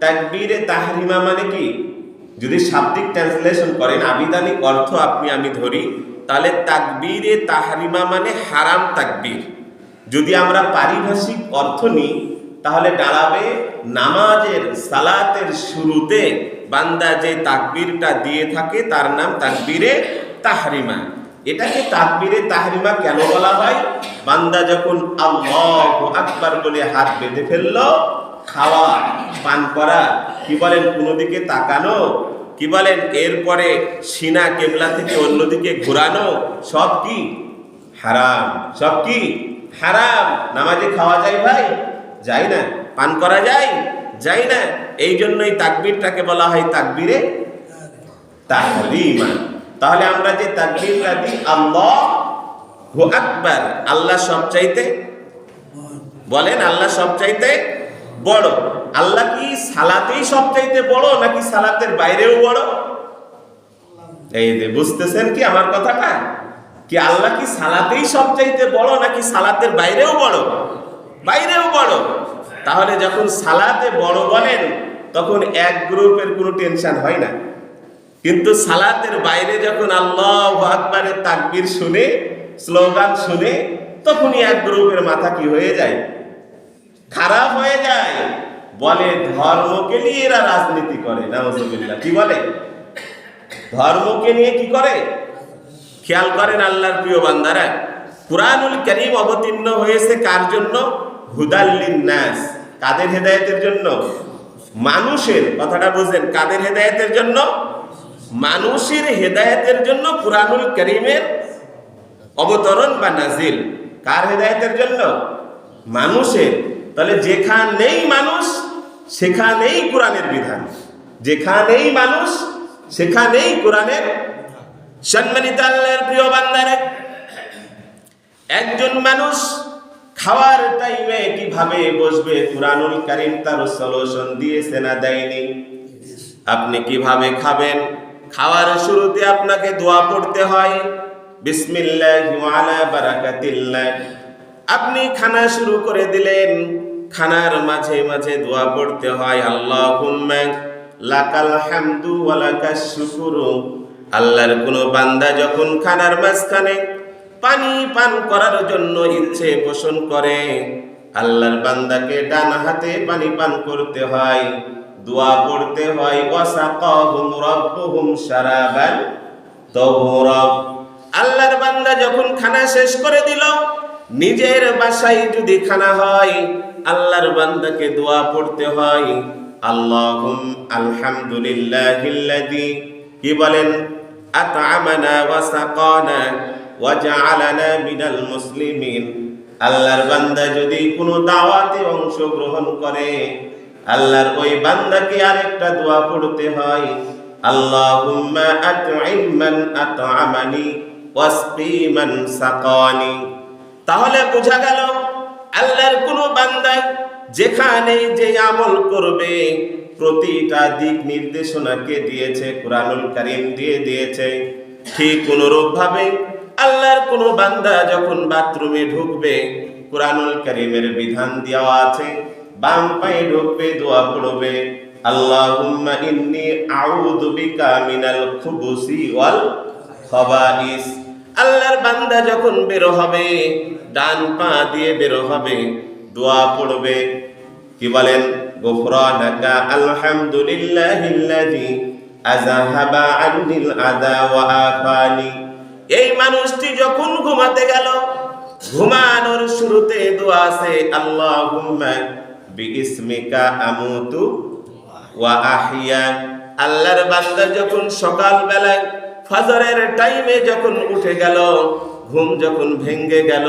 তাকবীরে তাহরিমা মানে কি? যদি শাব্দিক ট্রান্সলেশন করেন, আবিধানিক অর্থ আপনি, আমি ধরি, তাহলে তাকবীরে তাহরিমা মানে হারাম তাকবীর। যদি আমরা পারিভাষিক অর্থ নিই, তাহলে দাঁড়াবে নামাজের, সালাতের শুরুতে বান্দা যে তাকবীরটা দিয়ে থাকে, তার নাম তাকবীরে তাহরিমা। এটাকে তাকবীরে তাহরিমা কেন বলা হয়? বান্দা যখন আল্লাহ আকবার বলে হাত বেঁধে ফেলল খাওয়া, পান করা, কি বলেন কোনো দিকে তাকানো, কি বলেন এরপরে সিনা কেবলা থেকে অন্যদিকে ঘোরানো, সব কি? হারাম। সব কি? হারাম। নামাজে খাওয়া যায় ভাই? যাই না। পান করা যায়? যায় না। এই জন্যই তাকবীরটাকে বলা হয় তাকবীরে তাহরিমা তাহলে আমরা যে তাকবীরটা দিই, আল্লাহ আকবার। আল্লাহ সবচাইতে বলেন, আল্লাহ সবচাইতে বড়। আল্লাহ কি সালাতেই সবচাইতে বড় নাকি সালাতের বাইরেও বড়? এই যে বুঝতেছেন কি আমার কথাটা? কি আল্লাহ কি সালাতেই সবচাইতে বড় নাকি সালাতের বাইরেও বড়? বাইরেও বড়। তাহলে যখন সালাতে বড় বলেন, তখন এক গ্রুপের কোনো টেনশন হয় না। কিন্তু সালাতের বাইরে যখন আল্লাহ আকবারের তাকবীর শুনে, স্লোগান শুনে, তখনই এক গ্রুপের মাথা কি হয়ে যায়? খারাপ হয়ে যায়। বলে ধর্মকে নিয়ে এরা রাজনীতি করে, নাউজুবিল্লাহ। কি বলে? ধর্মকে নিয়ে কি করে? খেয়াল করেন আল্লাহর প্রিয় বান্দারা, কুরআনুল করিম অবতীর্ণ হয়েছে কার জন্য? হুদাল্লিন নাস। কাদের হেদায়েতের জন্য? মানুষের। কথাটা বুঝলেন, কাদের হেদায়েতের জন্য? মানুষের হেদায়েতের জন্য কুরআনুল করিমের অবতরণ বা নাজিল। কার হেদায়েতের জন্য? মানুষের। তাহলে যেখানেই মানুষ, সেখানেই কোরআনের বিধান। যেখানেই মানুষ, সেখানেই কোরআনের সম্মানিত আল্লাহর প্রিয় বান্দারে। একজন মানুষ খাওয়ার টাইমে কীভাবে বসবে? কুরআনুল কারীম তার সলিউশন দিয়েছে না দেয়নি? আপনি কীভাবে খাবেন? খাওয়ার শুরুতে আপনাকে দোয়া পড়তে হয়। বিসমিল্লাহি আলা বারাকাতিল্লাহ। আপনি খানা শুরু করে দিলেন। খানার মাঝে মাঝে দোয়া পড়তে হয়, আল্লাহুম্মা লাকাল আল্লাহর কোনো বান্দা যখন খানার মাঝখানে পানি পান করার জন্য ইচ্ছে পোষণ করে, আল্লাহর বান্দাকে ডান হাতে পানি পান করতে হয়, দোয়া পড়তে হয় আল্লাহর বান্দা যখন খানা শেষ করে দিল, নিজের বাসায় যদি খানা হয় আল্লাহর বান্দাকে দোয়া পড়তে হয়। আল্লাহুম আলহামদুলিল্লাহিল্লাযী। কি বলেন? আত'আমানা ওয়া সাকানা ওয়া জাআলানা মিনাল মুসলিমিন। আল্লাহর বান্দা যদি কোনো দাওয়াতে অংশগ্রহণ করে, আল্লাহর ওই বান্দাকে আরেকটা দোয়া পড়তে হয়। আল্লাহুম্মা আত'ইম মান আত'আমানি ওয়াসকি মান সাকানি। তাহলে বোঝা গেল আল্লাহর কোনো বান্দায় যেখানে যে আমল করবে, প্রতিটা দিক নির্দেশনাকে দিয়েছে, কোরআনুল কারীম দিয়ে দিয়েছে। ঠিক অনুরূপ ভাবে আল্লাহর কোনো বান্দা যখন বাথরুমে ঢুকবে, কোরআনুল কারীমের বিধান দেওয়া আছে, বাম পায়ে ঢুকবে, দোয়া পড়বে, আল্লাহুম্মা ইন্নী আউযু বিকা মিনাল খুবুসি ওয়াল খবাইস। আল্লাহর বান্দা যখন বের হবে, ডান পা দিয়ে বের হবে, দোয়া পড়বে। কি বলেন? গুফরানাকা, আলহামদুলিল্লাহিল্লাযী আযাহাবা আন্নিল আযা ওয়া আফানি। এই মানুষটি যখন ঘুমাতে গেল, ঘুমানোর শুরুতে দোয়া আছে, আল্লাহুম্মা বিইসমিকা আমুতু ওয়া আহিয়া আল্লাহর বান্দা যখন সকাল বেলায় ফজরের টাইমে যখন উঠে গেল, ঘুম যখন ভেঙ্গে গেল,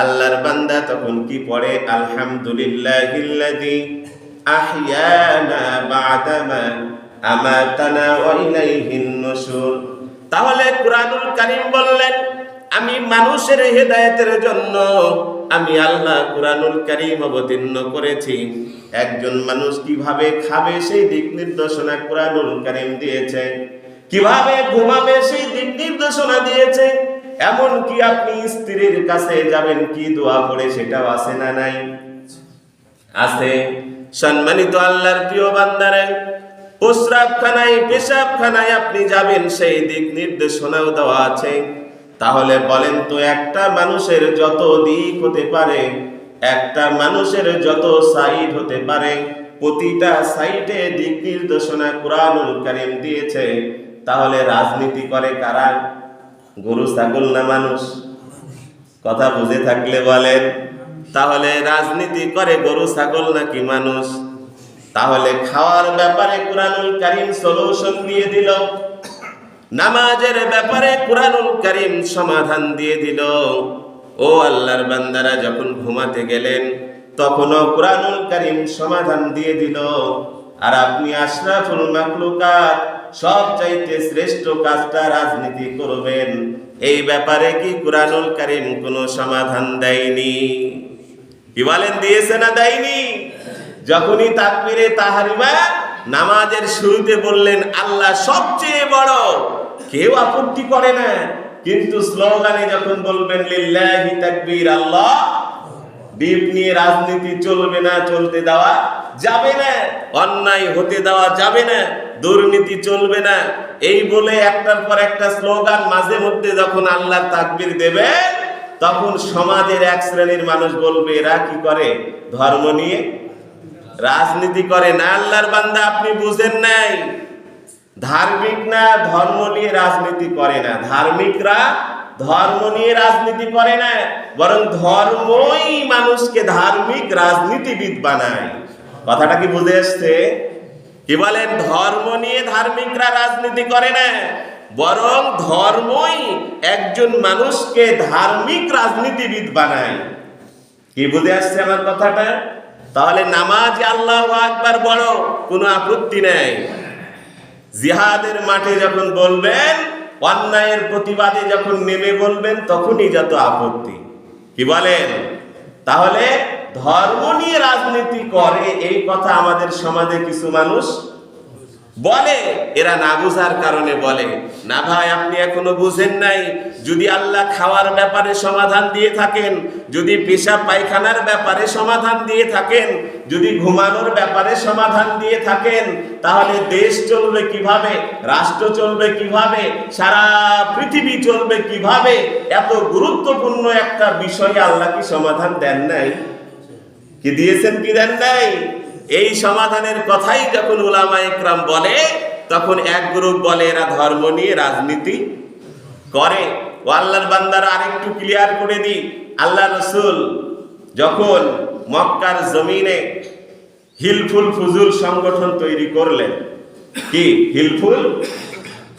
আল্লাহর বান্দা তখন কি পড়ে? আলহামদুলিল্লাহিল্লাযী আহিয়ানা বাদামা আমাতানা ওয়া ইলাইহিন নুশুর। তাহলে কুরআনুল কারীম বললেন, আমি মানুষের হেদায়েতের জন্য আমি আল্লাহ কুরআনুল কারীম অবতীর্ণ করেছি। একজন মানুষ কীভাবে খাবে সেই দিক নির্দেশনা কুরআনুল কারীম দিয়েছে। কীভাবে ঘুমাবে সেই দিক নির্দেশনা দিয়েছে? এমন কি আপনি স্ত্রীর কাছে যাবেন কি দোয়া পড়ে সেটাও আছে না নাই? আছে। সম্মানিত আল্লাহর প্রিয় বান্দারে, প্রস্রাবখানায়, পেশাবখানায় আপনি যাবেন, সেই দিক নির্দেশনাও দেওয়া আছে। তাহলে বলেন তো একটা মানুষের যত দিক হতে পারে, একটা মানুষের যত সাইড হতে পারে, প্রতিটা সাইডে দিক নির্দেশনা কোরআনুল কারিম দিয়েছে। তাহলে রাজনীতি করে কারা? গরু, ছাগল না মানুষ? কথা বুঝে থাকলে বলেন, তাহলে রাজনীতি করে গরু, ছাগল নাকি মানুষ? তাহলে খাওয়ার ব্যাপারে কোরআনুল কারিম সলিউশন দিয়ে দিল। নামাজের ব্যাপারে কোরআনুল কারিম সমাধান দিয়ে দিল। ও আল্লাহর বান্দারা, যখন ঘুমাতে গেলেন, তখনও কোরআনুল কারিম সমাধান দিয়ে দিল। আর আপনি আশরাফুল মাকলুকাত সব চাইতে শ্রেষ্ঠ কাজটা রাজনীতি করবেন। এই ব্যাপারে কি কোরআনুল কারিম কোনো সমাধান দেয়নি? কি বলেন, দিয়েছে না দেয়নি? যখনই তাকবিরে তাহারিমা নামাজের শুরুতে বললেন, আল্লাহ সবচেয়ে বড়। কেউ আপত্তি করে না। কিন্তু স্লোগানে যখন বলবেন, লিল্লাহি তাকবীর আল্লাহ, দ্বীপ নিয়ে রাজনীতি চলবে না, চলতে দেওয়া যাবে না। অন্যায় হতে দেওয়া যাবে না। দুর্নীতি চলবে না। এই বলে একটার পর একটা স্লোগান মাঝে মধ্যে যখন আল্লাহ তাকবির দেবে, তখন সমাজের এক শ্রেণির মানুষ বলবে, এরা কি করে? ধর্ম নিয়ে? রাজনীতি করে না আল্লাহর বান্দা? আপনি বুঝেন নাই। ধার্মিক না, ধর্ম নিয়ে রাজনীতি করে না। ধার্মিকরা ধর্ম নিয়ে রাজনীতি করে না, বরং ধর্মই মানুষকে ধার্মিক রাজনীতিবিদ বানায়। কথাটা কি বুঝে আসছে কি বলেন? ধর্ম নিয়ে ধার্মিকরা রাজনীতি করে না। বরং ধর্মই একজন মানুষকে ধার্মিক রাজনীতিবিদ বানায়। কি বুঝে আসছে আমার কথাটা? তাহলে নামাজ আল্লাহ আকবার বড়, কোনো আপত্তি নেই। জিহাদের মাঠে যখন বলবেন, অন্যায়ের প্রতিবাদে যখন নেমে বলবেন, তখনই যত আপত্তি। কি বলেন? তাহলে ধর্ম নিয়ে রাজনীতি করে এই কথা আমাদের সমাজে কিছু মানুষ বলে, এরা না বুঝার কারণে বলে, না ভাই, আপনি এখনও বুঝেন নাই। যদি আল্লাহ খাওয়ার ব্যাপারে সমাধান দিয়ে থাকেন, যদি পেশাব পায়খানার ব্যাপারে সমাধান দিয়ে থাকেন, যদি ঘুমানোর ব্যাপারে সমাধান দিয়ে থাকেন, তাহলে দেশ চলবে কীভাবে, রাষ্ট্র চলবে কীভাবে, সারা পৃথিবী চলবে কীভাবে, এত গুরুত্বপূর্ণ একটা বিষয়ে আল্লাহ কি সমাধান দেন নাই? কি দিয়েছেন কি দেন নাই? এই সমাধানের কথাই যখন উলামা ইকরাম বলে, তখন এক গ্রুপ বলে, এরা ধর্ম নিয়ে রাজনীতি করে। ও আল্লাহর বান্দারা আরেকটু ক্লিয়ার করে দিই। আল্লাহ রসুল যখন মক্কার জমিনে হিলফুল ফুজুল সংগঠন তৈরি করলেন, কি? হিলফুল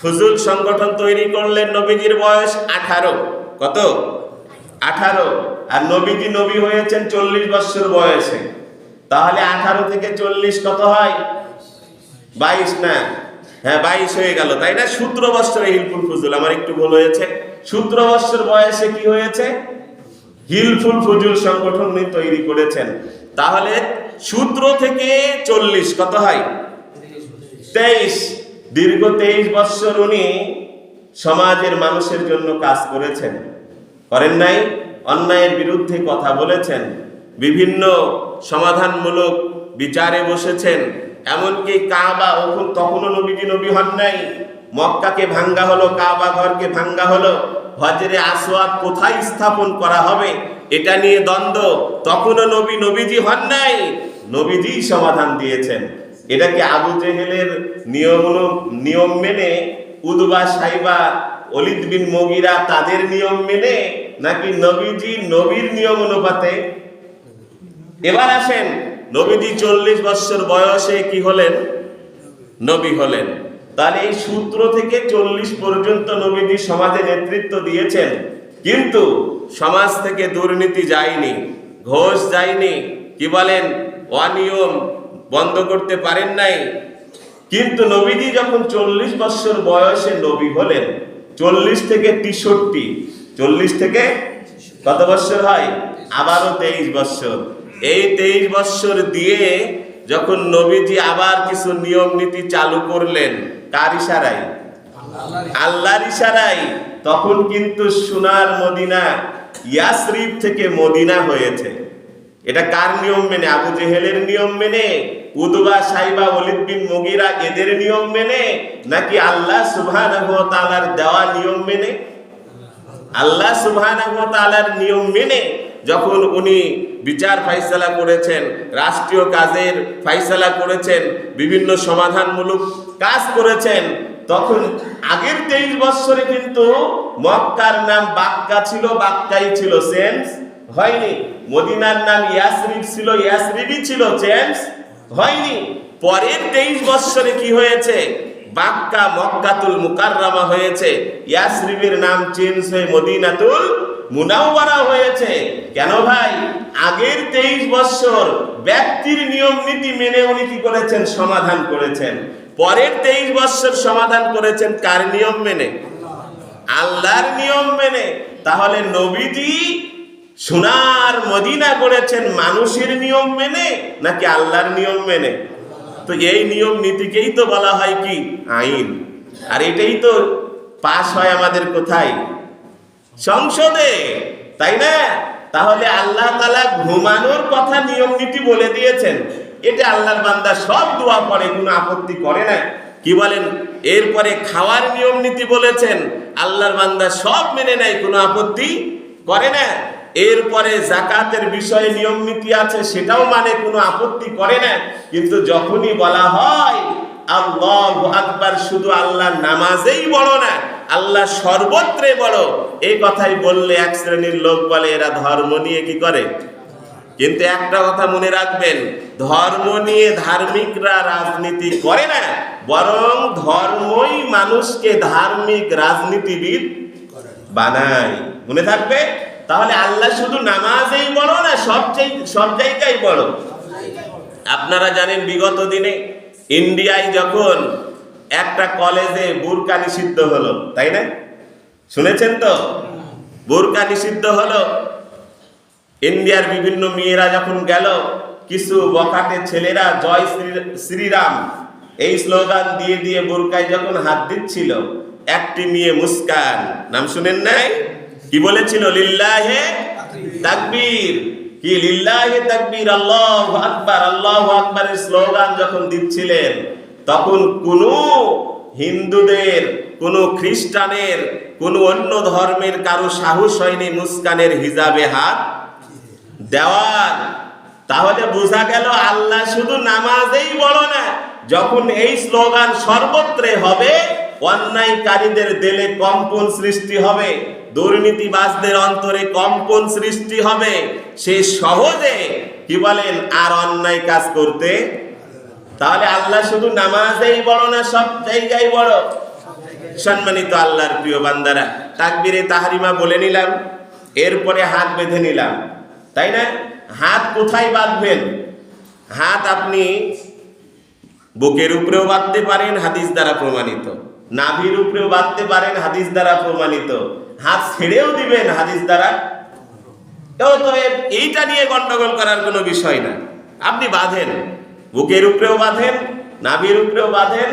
ফুজুল সংগঠন তৈরি করলেন নবীজির বয়স আঠারো। কত? আঠারো। আর নবীজি নবী হয়েছেন চল্লিশ বছর বয়সে। তাহলে আঠারো থেকে চল্লিশ কত হয়? বাইশ না? হ্যাঁ বাইশ হয়ে গেল, তাই না? সূত্র বৎসরে হিলফুল ফুজুল, আমার একটু ভুল হয়েছে। সূত্র বৎসর বয়সে কি হয়েছে? হিলফুল ফুজুল সংগঠন তৈরি করেছেন। তাহলে সূত্র থেকে চল্লিশ কত হয়? তেইশ। দীর্ঘ তেইশ বৎসর উনি সমাজের মানুষের জন্য কাজ করেছেন। করেন নাই? অন্যায়ের বিরুদ্ধে কথা বলেছেন। বিভিন্ন সমাধানমূলক বিচারে বসেছেন। এমনকি কাবা ওখন তখনও নবীজি নবী হন নাই। মক্কাকে ভাঙ্গা হলো, কাবা ঘরকে ভাঙ্গা হলো। হজরে আসওয়াদ কোথায় স্থাপন করা হবে এটা নিয়ে দ্বন্দ্ব। তখনও নবী নবীজি হন নাই। নবীজি সমাধান দিয়েছেন। এটা কি আবু জেহেলের নিয়ম নিয়ম মেনে উদবা সাইবা অলিদ বিন মগিরা তাদের নিয়ম মেনে? নাকি নবীজি নবীর নিয়ম অনুপাতে এবার আসেন। নবীজি চল্লিশ বছর বয়সে কি হলেন? নবী হলেন। তাহলে এই সূত্র থেকে চল্লিশ পর্যন্ত নবীজি সমাজে নেতৃত্ব দিয়েছেন। কিন্তু সমাজ থেকে দুর্নীতি যায়নি, ঘোষ যায়নি, কি বলেন, অনিয়ম বন্ধ করতে পারেন নাই। কিন্তু নবীজি যখন চল্লিশ বছর বয়সে নবী হলেন, চল্লিশ থেকে তেষট্টি, চল্লিশ থেকে কত বছর হয়? আবারও তেইশ বছর। এই তেইশ বৎসর দিয়ে যখন নবীজি আবার কিছু নিয়ম নীতি চালু করলেন কার ইশারায়? আল্লাহর ইশারায়। তখন কিন্তু সোনার মদিনা, ইয়াসরিফ থেকে মদিনা হয়েছে। এটা কার নিয়ম মেনে? আবু জেহেলের নিয়ম মেনে? উদবা সাইবা অলিদ বিন মুগিরা এদের নিয়ম মেনে? নাকি আল্লাহ সুবহানাহু দেওয়া নিয়ম মেনে? আল্লাহ সুবহানাহু নিয়ম মেনে যখন উনি বিচার ফাইসালা করেছেন, রাষ্ট্রীয় কাজের ফাইসালা করেছেন, বিভিন্ন সমাধানমূলক কাজ করেছেন। তখন আগের তেইশ বছরে কিন্তু মক্কার নাম বাক্কা ছিল, বাক্কাই ছিল সেন্স হয়নি। মদিনার নাম ইয়াসরিব ছিল, ইয়াসরিবই ছিল, চেঞ্জ হয়নি। পরের তেইশ বছরে কি হয়েছে? বাক্কা মক্কাতুল মুকাররামা হয়েছে, ইয়াসরিবের নাম চেঞ্জ হয়ে মদিনাতুল মুনাওয়ারা হয়েছে। কেন ভাই? আগের তেইশ বছর ব্যক্তির নিয়ম নীতি মেনে উনি কি করেছেন? সমাধান করেছেন। পরের তেইশ বছর সমাধান করেছেন কার নিয়ম মেনে? আল্লাহর নিয়ম মেনে। তাহলে নবীজি সোনার মদিনা করেছেন মানুষের নিয়ম মেনে নাকি আল্লাহর নিয়ম মেনে? তো এই নিয়ম নীতিকেই তো বলা হয় কি? আইন। আর এটাই তো পাশ হয় আমাদের কোথায়? সংসদে, তাই না? তাহলে আল্লাহ তালা ঘুমানোর কথা নিয়ম নীতি বলে দিয়েছেন। এটা আল্লাহর বান্দা সব দোয়া পড়ে কোনো আপত্তি করে না কি বলেন? এরপরে খাওয়ার নিয়ম নীতি বলেছেন, আল্লাহর বান্দা সব মেনে নেয়, কোনো আপত্তি করে না। এরপরে জাকাতের বিষয়ে নিয়ম নীতি আছে, সেটাও মানে কোনো আপত্তি করে না। কিন্তু যখনই বলা হয়, আল্লাহ আকবার, শুধু আল্লাহ নামাজেই বড় না আল্লাহ সর্বত্রে বড়। এই কথাই বললে এক শ্রেণির লোক বলে, এরা ধর্ম নিয়ে কি করে? কিন্তু একটা কথা মনে রাখবেন, ধর্ম নিয়ে ধার্মিকরা রাজনীতি করে না, বরং ধর্মই মানুষকে ধার্মিক রাজনীতিবিদ বানায়। মনে থাকবে? তাহলে আল্লাহ শুধু নামাজেই বড় না, সব সব জায়গায় বড়? আপনারা জানেন, বিগত দিনে ইন্ডিয়ায় যখন একটা কলেজে বুরকা নিষিদ্ধ হলো, তাই না? শুনেছেন তো? বুরকা নিষিদ্ধ হলো। ইন্ডিয়ার বিভিন্ন মেয়েরা যখন গেল, কিছু বকাটে ছেলেরা, জয় শ্রী- শ্রীরাম, এই স্লোগান দিয়ে দিয়ে বোরকায় যখন হাত দিচ্ছিল, একটি মেয়ে মুস্কান, নাম শুনেন নাই? কি বলেছিল? লিল্লাহে তাকবীর। কি? লিল্লাহে তাকবীর, আল্লাহু আকবার, আল্লাহু আকবারের স্লোগান যখন দিচ্ছিলেন তখন কোন হিন্দুদের, কোন খ্রিস্টানের, কোন অন্য ধর্মের কারও সাহস হয়নি মুস্কানের হিজাবে হাত দেওয়ার। তাহলে বোঝা গেল আল্লাহ শুধু নামাজেই বড় না, যখন এই স্লোগান সর্বত্রে হবে, অন্যায়কারীদের দিলে কম্পন সৃষ্টি হবে, দুর্নীতিবাজদের অন্তরে কম্পন সৃষ্টি হবে, সে সহজে, কি বলেন, আর অন্যায় কাজ করতে তাহলে আল্লাহ শুধু নামাজেই বড় না সব জায়গায় বড়? সম্মানিত আল্লাহর প্রিয় বান্দারা, তাকবিরে তাহারিমা বলে নিলাম, এরপরে হাত বেঁধে নিলাম। তাই না? হাত কোথায় বাঁধবেন? হাত আপনি বুকের উপরেও বাঁধতে পারেন, হাদিস দ্বারা প্রমাণিত। নাভির উপরেও বাঁধতে পারেন, হাদিস দ্বারা প্রমাণিত। হাত ছেড়েও দিবেন, হাদিস দ্বারা। এইটা নিয়ে গন্ডগোল করার কোনো বিষয় না। আপনি বাঁধেন। বুকের উপরেও বাঁধেন, নাভির উপরেও বাঁধেন।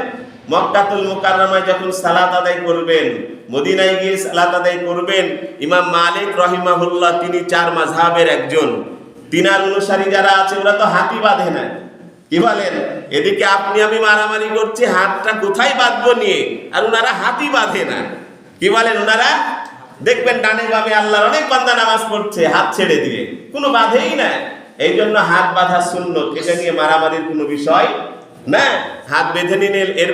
মক্কাতুল মুকাররমায় যখন সালাত আদায় করবেন, মদিনায় গিয়ে সালাত আদায় করবেন, ইমাম মালিক রহিমাহুল্লাহ তিনি চার মাঝহাবের একজন। তিনার অনুসারী যারা আছে, ওরা তো হাতি বাঁধে না। কি বলেন? এদিকে আপনি আমি মারামারি করছি, হাতটা কোথায় বাঁধবো নিয়ে? আর ওনারা হাতি বাঁধে না। কি বলেন ওনারা দেখবেন ডানে বামে আল্লাহর অনেক বান্দা নামাজ পড়ছে, হাত ছেড়ে দিয়ে। কোনো বাধেই না। এই জন্য হাত বাঁধা শূন্য এটা নিয়ে মারামারির কোনো বিষয় না। হাত বেঁধে নিলে এর